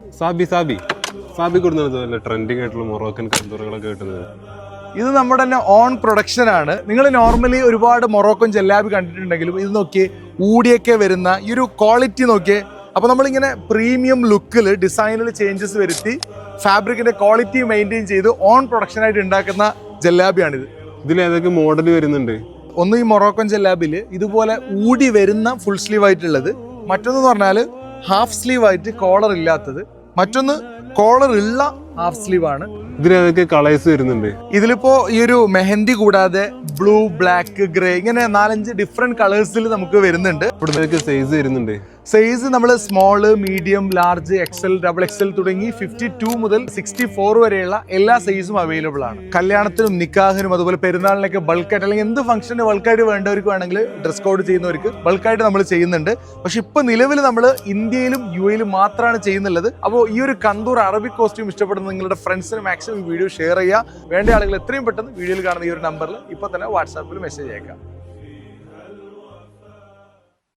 സാബി സാബി. സാബി കൊടുക്കുന്നത് ട്രെൻഡിങ് ആയിട്ടുള്ള മൊറോക്കൻ കന്തൂറുകളൊക്കെ കിട്ടുന്നത്? ഇത് നമ്മുടെ തന്നെ ഓൺ പ്രൊഡക്ഷൻ ആണ്. നിങ്ങൾ നോർമലി ഒരുപാട് മൊറോക്കൻ ജല്ലാബി കണ്ടിട്ടുണ്ടെങ്കിലും ഇത് നോക്കി ഊടിയൊക്കെ വരുന്ന ഈ ഒരു ക്വാളിറ്റി നോക്കിയേ അപ്പോൾ നമ്മളിങ്ങനെ പ്രീമിയം ലുക്കിൽ ഡിസൈനിൽ ചേഞ്ചസ് വരുത്തി ഫാബ്രിക്കിന്റെ ക്വാളിറ്റി മെയിന്റെയിൻ ചെയ്ത് ഓൺ പ്രൊഡക്ഷൻ ആയിട്ട് ഉണ്ടാക്കുന്ന ജെല്ലാബിയാണിത്. ഇതിൽ ഏതൊക്കെ മോഡൽ വരുന്നുണ്ട്? ഒന്ന് ഈ മൊറോക്കൻ ജെല്ലാബിൽ ഇതുപോലെ ഊടി വരുന്ന ഫുൾ സ്ലീവ് ആയിട്ടുള്ളത്. മറ്റൊന്ന് പറഞ്ഞാൽ ഹാഫ് സ്ലീവ് ആയിട്ട് കോളർ ഇല്ലാത്തത്. മറ്റൊന്ന് കോളർ ഉള്ള ഹാഫ് സ്ലീവ് ആണ് ഇതിനൊക്കെ കളേഴ്സ് വരുന്നുണ്ട്. ഇതിലിപ്പോ ഈ ഒരു മെഹന്തി കൂടാതെ ബ്ലൂ ബ്ലാക്ക് ഗ്രേ ഇങ്ങനെ നാലഞ്ച് ഡിഫറെന്റ് കളേഴ്സിൽ നമുക്ക് വരുന്നുണ്ട്. സൈസ് വരുന്നുണ്ട്. സൈസ് നമ്മൾ small medium large XL double XL തുടങ്ങി ഫിഫ്റ്റി ടു മുതൽ സിക്സ്റ്റി ഫോർ വരെയുള്ള എല്ലാ സൈസും അവൈലബിൾ ആണ്. കല്യാണത്തിനും നിക്കാഹിനും അതുപോലെ പെരുന്നാളിനൊക്കെ ബൾക്കായിട്ട് അല്ലെങ്കിൽ എന്ത് ഫംഗ്ഷന് ബൾക്കായിട്ട് വേണ്ടവർക്ക് വേണമെങ്കിൽ ഡ്രസ് കോഡ് ചെയ്യുന്നവർക്ക് ബൾക്കായിട്ട് നമ്മൾ ചെയ്യുന്നുണ്ട്. പക്ഷെ ഇപ്പൊ നിലവിൽ നമ്മൾ ഇന്ത്യയിലും യു എയിലും മാത്രമാണ് ചെയ്യുന്നുള്ളത്. അപ്പോൾ ഈ ഒരു കന്തൂർ അറബിക് കോസ്റ്റ്യൂം ഇഷ്ടപ്പെടുന്ന നിങ്ങളുടെ ഫ്രണ്ട്സിന് മാക്സിമം വീഡിയോ ഷെയർ ചെയ്യുക. വേണ്ട ആളുകൾ എത്രയും പെട്ടെന്ന് വീഡിയോയിൽ കാണുന്ന ഈ ഒരു നമ്പറിൽ ഇപ്പോൾ തന്നെ വാട്സാപ്പിൽ മെസ്സേജ് അയക്കാം